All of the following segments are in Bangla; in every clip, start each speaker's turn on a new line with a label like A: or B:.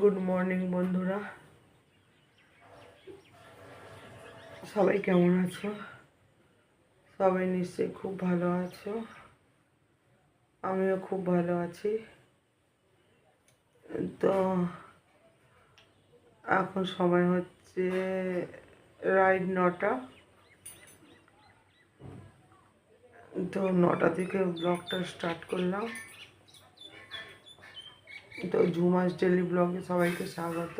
A: গুড মর্নিং বন্ধুরা। সবাই কেমন আছো? সবাই নিশ্চয়ই খুব ভালো আছো। আমিও খুব ভালো আছি। তো, এখন সময় হচ্ছে রাইড নটা। তো নটা থেকে ব্লগটা স্টার্ট করলাম। তো ঝুমাস ডেলি ব্লগে সবাইকে স্বাগত।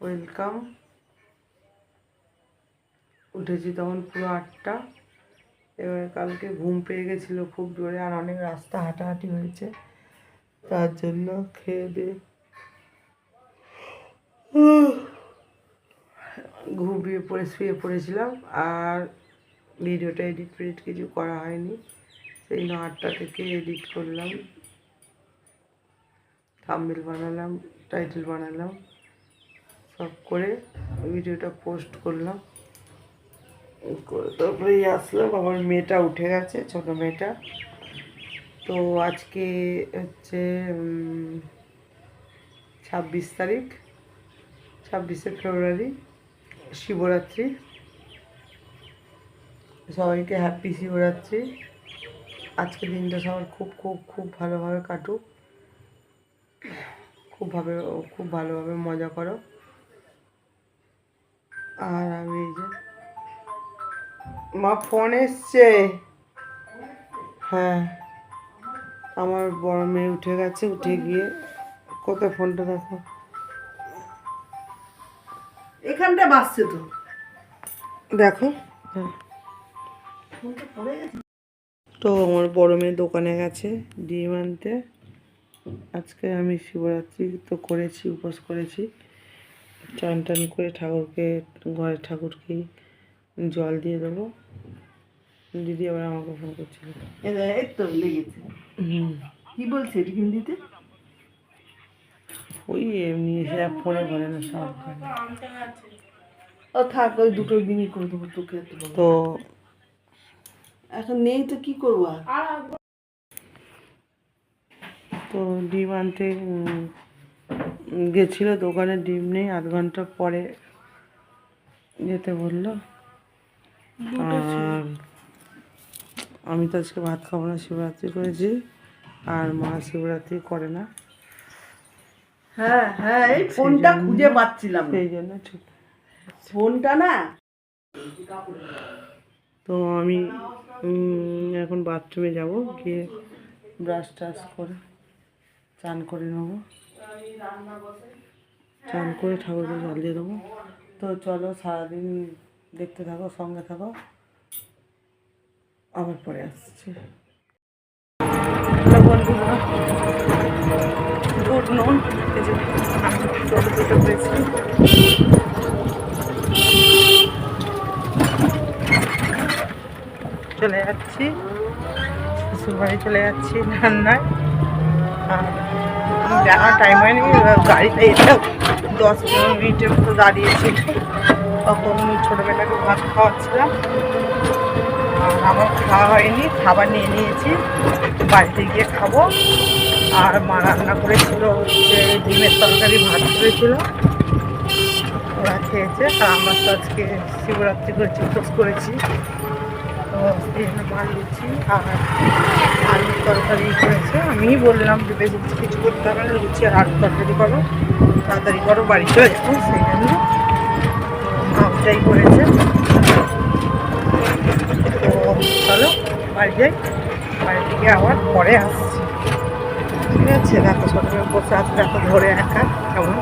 A: ওয়েলকাম। উঠেছি তখন পুরো আটটা। এবার কালকে ঘুম পেয়ে গেছিল খুব জোরে আর অনেক রাস্তা হাঁটাহাঁটি হয়েছে। তার জন্য খেয়ে দিয়ে ঘুমিয়ে পড়ে, শুয়ে পড়েছিলাম আর ভিডিওটা এডিট ফেডিট কিছু করা হয়নি। সেই জন্য আটটা থেকে এডিট করলাম। থাম্বেল বানালাম, টাইটেল বানালাম, সব করে ভিডিওটা পোস্ট করলাম। করে তারপরে আসলাম আমার মেয়েটা উঠে গেছে, ছোট মেয়েটা। তো আজকে হচ্ছে ছাব্বিশ তারিখ, ছাব্বিশে ফেব্রুয়ারি, শিবরাত্রি। সবাইকে হ্যাপি শিবরাত্রি। আজকে দিনটা সবার খুব খুব খুব ভালোভাবে কাটুক। খুব ভাবে খুব ভালোভাবে মজা করো। আর আমি এই যে মা ফোন এসছে। হ্যাঁ আমার বড় মেয়ে উঠে গেছে উঠে গিয়ে কোথায় ফোনটা দেখো।
B: এখানটা বাসছে তো।
A: দেখো। হ্যাঁ। তো আমার বড় মেয়ে দোকানে গেছে ডিম আনতে। আজকে আমি শিবরাত্রি তো করেছি উপোস করেছি। চান টান করে ঠাকুরকে ঘরের ঠাকুরকে জল দিয়ে দেবো। দিদি আবার আমাকে ফোন করছিল।
B: এই তো লেগেছে। কি বলছে হিন্দিতে
A: ওই এমনি এসে ফোনে বলে না সব।
B: ও থাক ওই দুটো দিনই করে দেবো তোকে
A: তো
B: এখন নেই তো কি করব
A: তো ডিম আনতে গেছিল দোকানে ডিম নেই আধ ঘণ্টা পরে যেতে বলল। আর আমি তো আজকে ভাত খাব না শিবরাত্রি করেছি আর মা শিবরাত্রি করে না।
B: হ্যাঁ হ্যাঁ এই ফোনটা খুঁজে পাচ্ছিলাম।
A: সেই জন্য
B: ফোনটা না।
A: তো আমি এখন বাথরুমে যাব গিয়ে ব্রাশ টাশ করে। চান করে নেব। চান করে ঠাকুরকে জল দিয়ে দেবো। তো চলো সারাদিন দেখতে থাকো, সঙ্গে থাকো। আবার পরে আসছি। চলে যাচ্ছি। শ্বশুর বাড়ি চলে যাচ্ছি রান্নায়। আর জানার টাইম হয়নি গাড়িতে এসে দশ পনেরো মিনিটের মতো দাঁড়িয়েছি। তখন ছোটোবেলাকে ভাত খাওয়াচ্ছিলাম। আমার খাওয়া হয়নি, খাবার নিয়ে নিয়েছি। বাড়িতে গিয়ে খাব। আর মা রান্না করেছিল হচ্ছে ডিমের তরকারি, ভাত করেছিল। ওরা খেয়েছে। আর আমরা তো আজকে শিবরাত্রি করেছি উপোস করেছি। তো এই জন্য মাছ আর আলুর তরকারি করেছে আমি বললাম যে বেশি কিছু করতে হবে না লুচি আর আলুর তরকারি করো, তাড়াতাড়ি করো, বাড়ি চলে যাব সেই জন্য তো করেছে। তো চলো, বাড়ি যাই। বাড়ি থেকে আবার পরে আসছি। ঠিক আছে ছোটো মেয়ে বসে আছে দেখো ধরে একা, কেমন?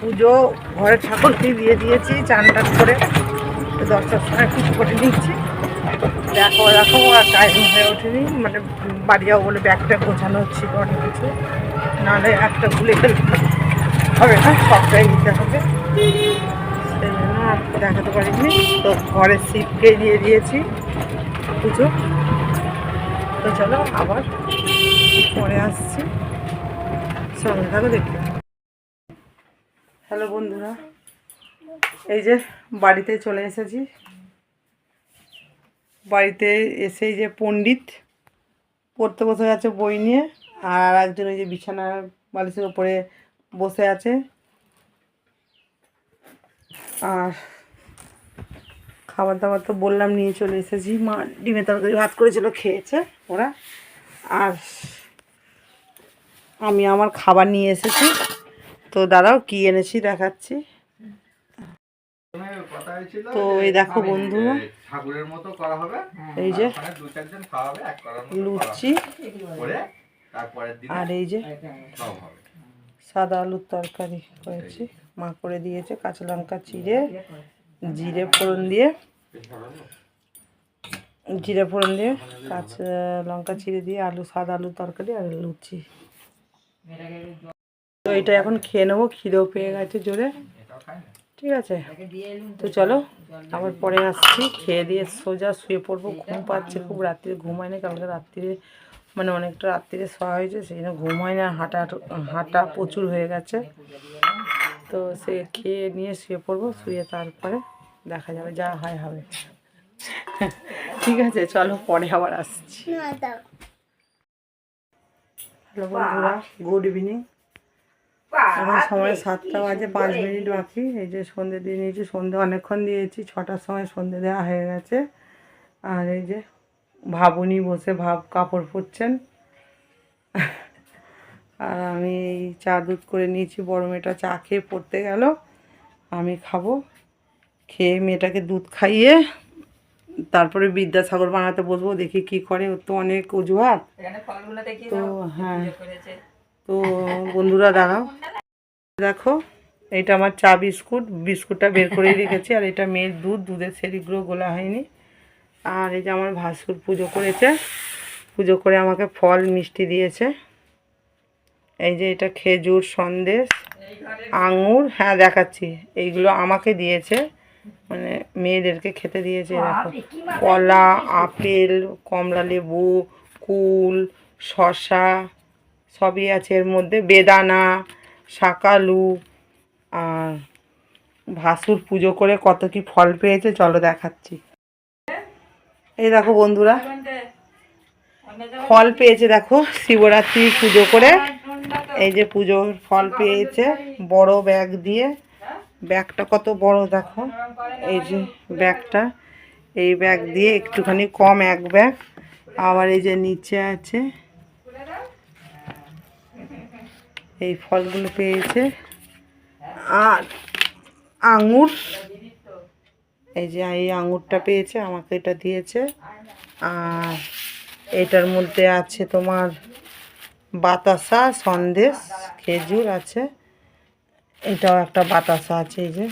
A: পুজো, ঘরে ঠাকুরকে দিয়ে দিয়েছি, চান টান করে। দশটার সময় পুজো করে নিচ্ছি। দেখো দেখো, আর টাইম হয়ে ওঠেনি। মানে বাড়ি যাব বলে ব্যাগটা গোছানো হচ্ছিল অনেক কিছু। নাহলে একটা ভুলে গেলে হবে না, সবটাই নিতে হবে। সেই জন্য আর দেখাতে পারিনি। তো ঘরের শিবকে দিয়ে দিয়েছি পুজো। তো চলো আবার পরে আসছি। সঙ্গে থাকো দেখতে হ্যালো বন্ধুরা, এই যে বাড়িতে চলে এসেছি। বাড়িতে এসে যে পণ্ডিত, পড়তে বসে গেছে বই নিয়ে, আর একজন ওই যে বিছানার বালিশের ওপরে বসে আছে। আর খাবার দাবার তো বললাম, নিয়ে চলে এসেছি। মা ডিমের তরকারি ভাত করেছিল, খেয়েছে ওরা। আর আমি আমার খাবার নিয়ে এসেছি। তো দাঁড়াও কি এনেছি দেখাচ্ছি। তো এই দেখো
C: হবে।
A: এই যে। লুচি। আর এই যে সাদা আলুর তরকারি করেছি। মা করে দিয়েছে কাঁচা লঙ্কা চিড়ে জিরে ফোড়ন দিয়ে। জিরে ফোড়ন দিয়ে কাঁচা লঙ্কা চিড়ে দিয়ে আলু সাদা আলুর তরকারি আর লুচি। তো এটা এখন খেয়ে নেব খিদেও পেয়ে গেছে জোরে। ঠিক আছে তো চলো আবার পরে আসছি খেয়ে দিয়ে সোজা শুয়ে পড়ব ঘুম পাচ্ছে খুব রাত্রিরে ঘুম হয় না কালকে রাত্রিরে মানে অনেকটা রাত্রিরে শোয়া হয়েছে সেই জন্য ঘুম হয় না হাঁটা হাঁটা প্রচুর হয়ে গেছে। তো সে খেয়ে নিয়ে শুয়ে পড়ব শুয়ে তারপরে দেখা যাবে যা হয় হবে। ঠিক আছে চলো পরে আবার আসছি। হ্যালো বন্ধুরা গুড ইভিনিং। এখন সময় সাতটা বাজে পাঁচ মিনিট বাকি। এই যে সন্ধে দিয়ে নিয়েছি সন্ধে অনেকক্ষণ দিয়েছি ছটার সময় সন্ধে দেওয়া হয়ে গেছে। আর এই যে ভাবুনি বসে ভাব কাপড় পরছেন। আর আমি এই চা দুধ করে নিয়েছি বড় মেয়েটা চা খেয়ে পড়তে গেল। আমি খাব। খেয়ে মেয়েটাকে দুধ খাইয়ে তারপরে বিদ্যাসাগর বানাতে বসবো দেখি কি করে। ওর তো অনেক অজুহাত। তো হ্যাঁ। তো বন্ধুরা দাঁড়াও। দেখো, এটা আমার চা বিস্কুট। বিস্কুটটা বের করে রেখেছি, আর এটা মেয়ের দুধ। দুধের সেরিগুলো গোলা হয়নি। আর এই যে আমার ভাসুর পুজো করেছে, পুজো করে আমাকে ফল, মিষ্টি দিয়েছে। এই যে এটা খেজুর সন্দেশ, আঙুর হ্যাঁ দেখাচ্ছি। এইগুলো আমাকে দিয়েছে মানে মেয়েদেরকে খেতে দিয়েছে দেখো। কলা, আপেল কমলা লেবু কুল শশা সবই আছে এর মধ্যে। বেদানা, শাকালু, আর ভাসুর পুজো করে কত কি ফল পেয়েছে, চলো দেখাচ্ছি। এই দেখো বন্ধুরা, ফল পেয়েছে দেখো, শিবরাত্রি পুজো করে। এই যে পুজোর ফল পেয়েছে, বড় ব্যাগ দিয়ে। ব্যাগটা কত বড় দেখো, এই যে ব্যাগটা। এই ব্যাগ দিয়ে একটুখানি কম এক ব্যাগ। আবার এই যে নিচে আছে এই ফলগুলো পেয়েছে। আর আঙুর। এই যে এই আঙুরটা পেয়েছে, আমাকে এটা দিয়েছে। আর এটার মধ্যে আছে তোমার বাতাসা, সন্দেশ, খেজুর আছে। এটাও একটা বাতাসা আছে এই যে।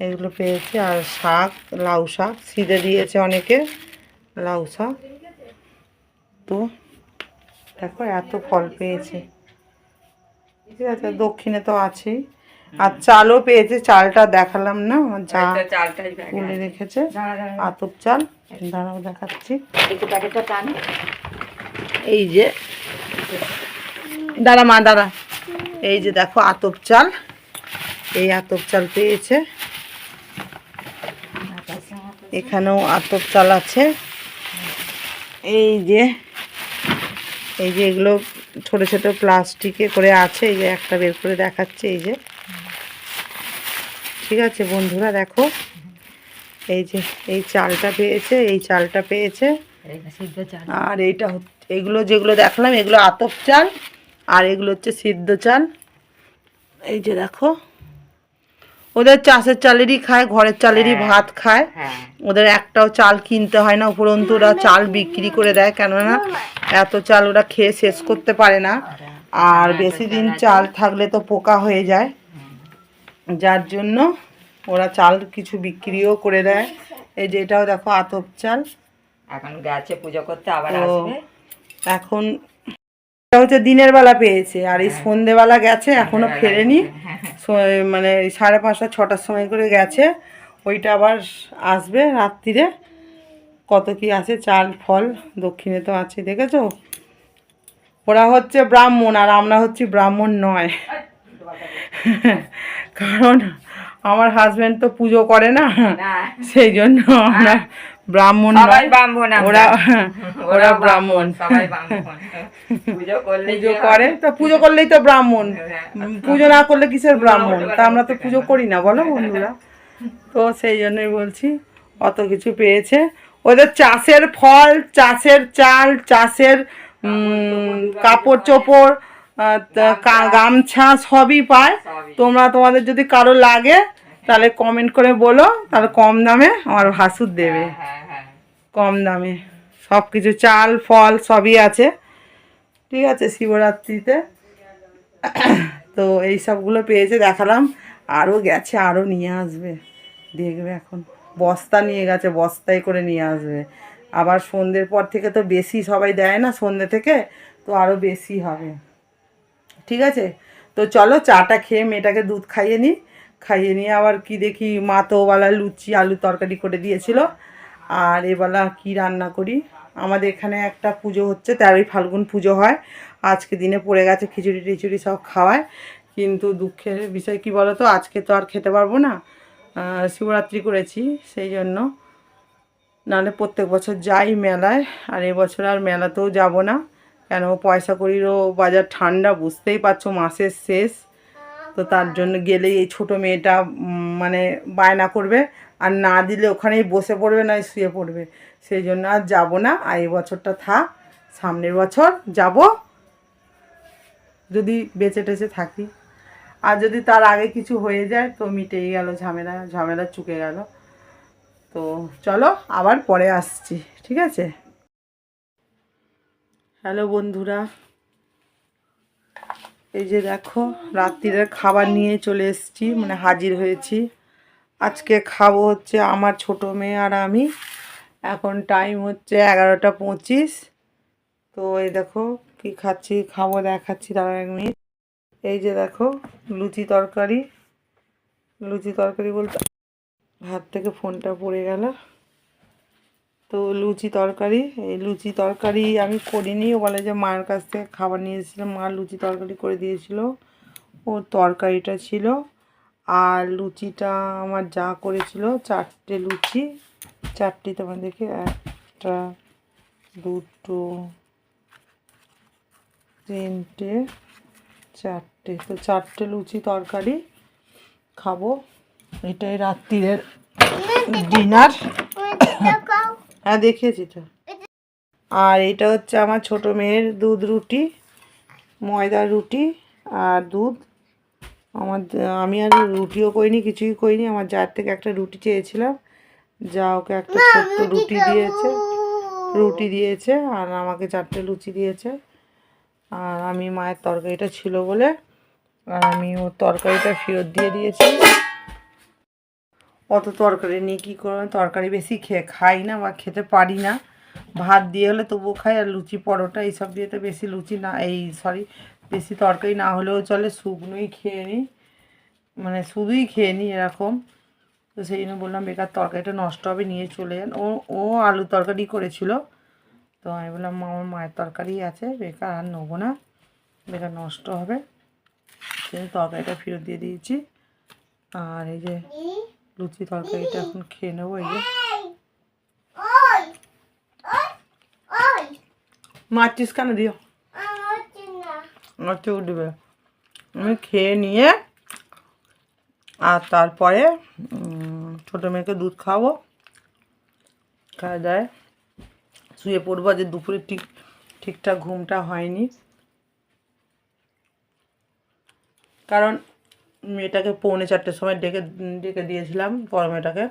A: এগুলো পেয়েছে। আর শাক, লাউ শাক সিদে দিয়েছে অনেকে, লাউ শাক। তো দেখো এত ফল পেয়েছে। ঠিক আছে দক্ষিণে তো আছেই। আর চালও পেয়েছে চালটা দেখালাম না আমার যা তুলে রেখেছে। আতপ চাল দাঁড়াও দেখাচ্ছি। এই যে দাঁড়া মা দাঁড়া। এই যে দেখো আতপ চাল এই আতপ চাল পেয়েছে। এখানেও আতপ চাল আছে। এই যে এই যে এগুলো ছোট ছোট প্লাস্টিকে করে আছে এই যে একটা বের করে দেখাচ্ছে এই যে। ঠিক আছে বন্ধুরা দেখো। এই যে এই চালটা পেয়েছে এই চালটা পেয়েছে। আর এইটা হচ্ছে এগুলো যেগুলো দেখলাম এগুলো আতপ চাল আর এগুলো হচ্ছে সিদ্ধ চাল। এই যে দেখো। ওদের চাষের চালেরই খায় ঘরের চালেরই ভাত খায়। ওদের একটাও চাল কিনতে হয় না উপরন্তু ওরা চাল বিক্রি করে দেয় কেননা এত চাল ওরা খেয়ে শেষ করতে পারে না। আর বেশি দিন চাল থাকলে তো পোকা হয়ে যায়। যার জন্য ওরা চাল কিছু বিক্রিও করে দেয়। এই যে এটাও দেখো আতপ চাল।
D: এখন গেছে পুজো করতে আবার আসবে।
A: এখন হচ্ছে দিনের বেলা পেয়েছে আর এই সন্ধেবেলা গেছে এখনও ফেরেনি। মানে সাড়ে পাঁচটা ছটার সময় করে গেছে। ওইটা আবার আসবে রাত্রিরে। কত কি আছে? চাল ফল দক্ষিণে তো আছে দেখেছ? ওরা হচ্ছে ব্রাহ্মণ আর আমরা হচ্ছি ব্রাহ্মণ নয়। কারণ আমার হাজবেন্ড তো পুজো করে না।
D: না।
A: সেই জন্য আমরা ব্রাহ্মণ। ওরা ওরা ব্রাহ্মণ
D: পুজো
A: করে তো পুজো করলেই তো ব্রাহ্মণ। পুজো না করলে কিসের ব্রাহ্মণ? তা আমরা তো পুজো করি না বলো বন্ধুরা। তো সেই জন্যই বলছি অত কিছু পেয়েছে। ওদের চাষের ফল চাষের চাল চাষের উম, কাপড় চোপড় গামছা। সবই পায়। তোমরা তোমাদের যদি কারও লাগে তাহলে কমেন্ট করে বলো তাহলে কম দামে আমার ভাসুর দেবে।
D: হ্যাঁ হ্যাঁ
A: কম দামে। সব কিছু চাল ফল সবই আছে। ঠিক আছে শিবরাত্রিতে। তো এই সবগুলো পেয়েছে দেখালাম। আরও গেছে আরও নিয়ে আসবে। দেখবে এখন। বস্তা নিয়ে গেছে বস্তায় করে নিয়ে আসবে। আবার সন্ধ্যের পর থেকে তো বেশি সবাই দেয় না সন্ধ্যে থেকে তো আরও বেশি হবে। ঠিক আছে? তো চলো চাটা খেয়ে মেয়েটাকে দুধ খাইয়ে নিই। খাইয়ে নিয়ে আবার কি দেখি মা তো লুচি, আলু তরকারি করে দিয়েছিল। আর এবেলা কি রান্না করি? আমাদের এখানে একটা পুজো হচ্ছে, তেরোই ফাল্গুন পুজো হয়। আজকে দিনে পড়ে গেছে খিচুড়ি টিচুড়ি সব খাওয়ায়। কিন্তু দুঃখের বিষয় কি বলো তো আজকে তো আর খেতে পারব না। শিবরাত্রি করেছি, সেই জন্য। নাহলে প্রত্যেক বছর যাই মেলায়, আর এবছর আর মেলাতেও যাব না। কেন, পয়সা করিরও বাজার ঠান্ডা, বুঝতেই পারছ, মাসের শেষ। তো তার জন্য গেলেই এই ছোট মেয়েটা মানে বায়না করবে। আর না দিলে ওখানেই বসে পড়বে, না শুয়ে পড়বে। সেই জন্য আর যাব না। আর এই বছরটা থাক, সামনের বছর যাব। যদি বেঁচে টেচে থাকি। আর যদি তার আগে কিছু হয়ে যায়, তো মিটেই গেল, ঝামেলা ঝামেলা চুকে গেল। তো চলো, আবার পরে আসছি, ঠিক আছে? হ্যালো বন্ধুরা। এই যে দেখো, রাত্রিরের খাবার নিয়ে চলে এসেছি মানে হাজির হয়েছি। আজকে খাব হচ্ছে আমার ছোট মেয়ে আর আমি। এখন টাইম হচ্ছে এগারোটা পঁচিশ। তো এই দেখো, কি খাচ্ছি, খাব, দেখাচ্ছি তারা এক মিনিট। এই যে দেখো, লুচি তরকারি। লুচি তরকারি বলতে, হাত থেকে ফোনটা পড়ে গেল। তো লুচি তরকারি এই লুচি তরকারি আমি করিনি। ও বলে যে মায়ের কাছ থেকে খাবার নিয়ে এসেছিলাম মা লুচি তরকারি করে দিয়েছিল। ও তরকারিটা ছিল আর লুচিটা আমার যা করেছিল চারটে লুচি চারটি তোমার দেখে একটা দুটো তিনটে চারটে তো চারটে লুচি তরকারি খাব। এটাই রাত্রিরের ডিনার। হ্যাঁ দেখিয়েছি তো। আর এটা হচ্ছে আমার ছোট মেয়ের দুধ রুটি ময়দার রুটি আর দুধ। আমার আমি আর রুটিও করিনি কিছুই করিনি। আমার যার থেকে একটা রুটি চেয়েছিলাম যা ওকে একটা ছোট্ট রুটি দিয়েছে রুটি দিয়েছে আর আমাকে চারটে লুচি দিয়েছে। আর আমি মায়ের তরকারিটা ছিল বলে আর আমি ওর তরকারিটা ফেরত দিয়ে দিয়েছি। অত তরকারি নিয়ে কী করব? তরকারি বেশি খেয়ে খাই না বা খেতে পারি না। ভাত দিয়ে হলে তবুও খাই আর লুচি পরোটা এইসব দিয়ে তো বেশি লুচি না এই সরি বেশি তরকারি না হলেও চলে শুকনোই খেয়ে নিই। মানে শুধুই খেয়ে নিই এরকম। তো সেই জন্য বললাম বেকার তরকারিটা নষ্ট হবে নিয়ে চলে যান। ও ও আলু তরকারি করেছিল। তো আমি বললাম "মা, আমার মায়ের তরকারি আছে বেকার আর নেব না। বেকার নষ্ট হবে। সেই তরকারিটা ফেরত দিয়ে দিয়েছি। আর এই যে লুচি তরকারিটা এখন খেয়ে নেব, এই যে। মারছিস কেন দিও? চোখ উঠবে আমি খেয়ে নিয়ে, আর তারপরে ছোটো মেয়েকে দুধ খাওয়াবো। খাওয়া দায় শুয়ে পড়ব যে দুপুরে ঠিক, ঠিকঠাক ঘুমটা হয়নি। কারণ মেয়েটাকে পৌনে চারটের সময় ডেকে ডেকে দিয়েছিলাম বড় মেয়েটাকে।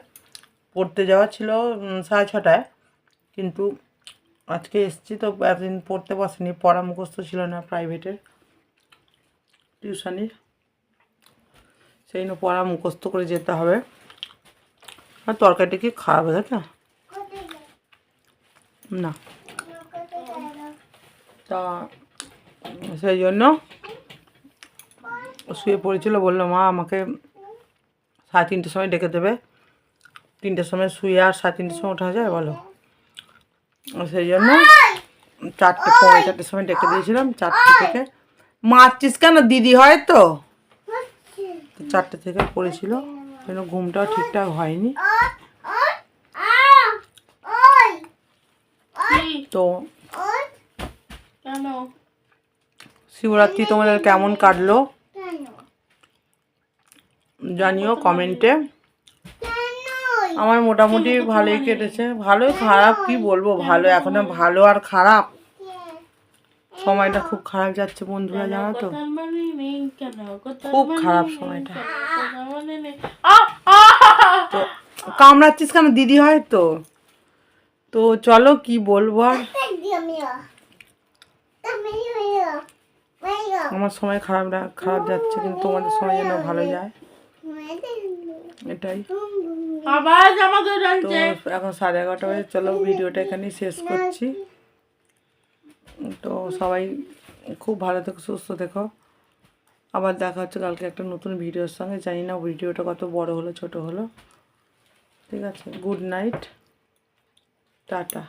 A: পড়তে যাওয়া ছিল সাড়ে ছটায়। কিন্তু আজকে এসেছি তো এতদিন পড়তে বসেনি, পড়া মুখস্থ ছিল না প্রাইভেটের টিউশনি সেই জন্য পড়া মুখস্থ করে যেতে হবে। আর তরকারিটা কি খারাপ গেছে না। তা, সেই জন্য শুয়ে পড়েছিল বলল মা আমাকে সাড়ে তিনটের সময় ডেকে দেবে। তিনটের সময় শুয়ে আর সাড়ে তিনটের সময় ওঠা যায় বলো। সেই জন্য চারটে পৌনে চারটের সময় ডেকে দিয়েছিলাম চারটে থেকে। মারছিস কেন দিদি হয় তো? চারটে থেকে পড়েছিল যেন ঘুমটাও ঠিকঠাক হয়নি। তো শিবরাত্রি তোমাদের কেমন কাটলো? জানিও কমেন্টে। আমার মোটামুটি ভালোই কেটেছে। ভালোই খারাপ কি বলব? ভালো এখনও ভালো আর খারাপ। সময়টা খুব খারাপ যাচ্ছে বন্ধুরা জানো তো।
D: মানে
A: খুব
D: মানে
A: খারাপ সময়টা।
D: মানে!
A: তো কামড়াচ্ছিস কেন দিদি হয় তো? তো চলো কি বলব আর? আমার সময় খারাপ খারাপ যাচ্ছে কিন্তু তোমাদের সময় যেন ভালো যায়। এটাই।
D: আবার
A: তো এখন সাড়ে এগারোটা বাজে চলো ভিডিওটা এখানেই শেষ করছি। তো সবাই খুব ভালো থেকো সুস্থ থেকো। আবার দেখা হচ্ছে কালকে একটা নতুন ভিডিওর সঙ্গে। জানি না ভিডিওটা কত বড় হলো ছোট হলো। ঠিক আছে গুড নাইট। টাটা।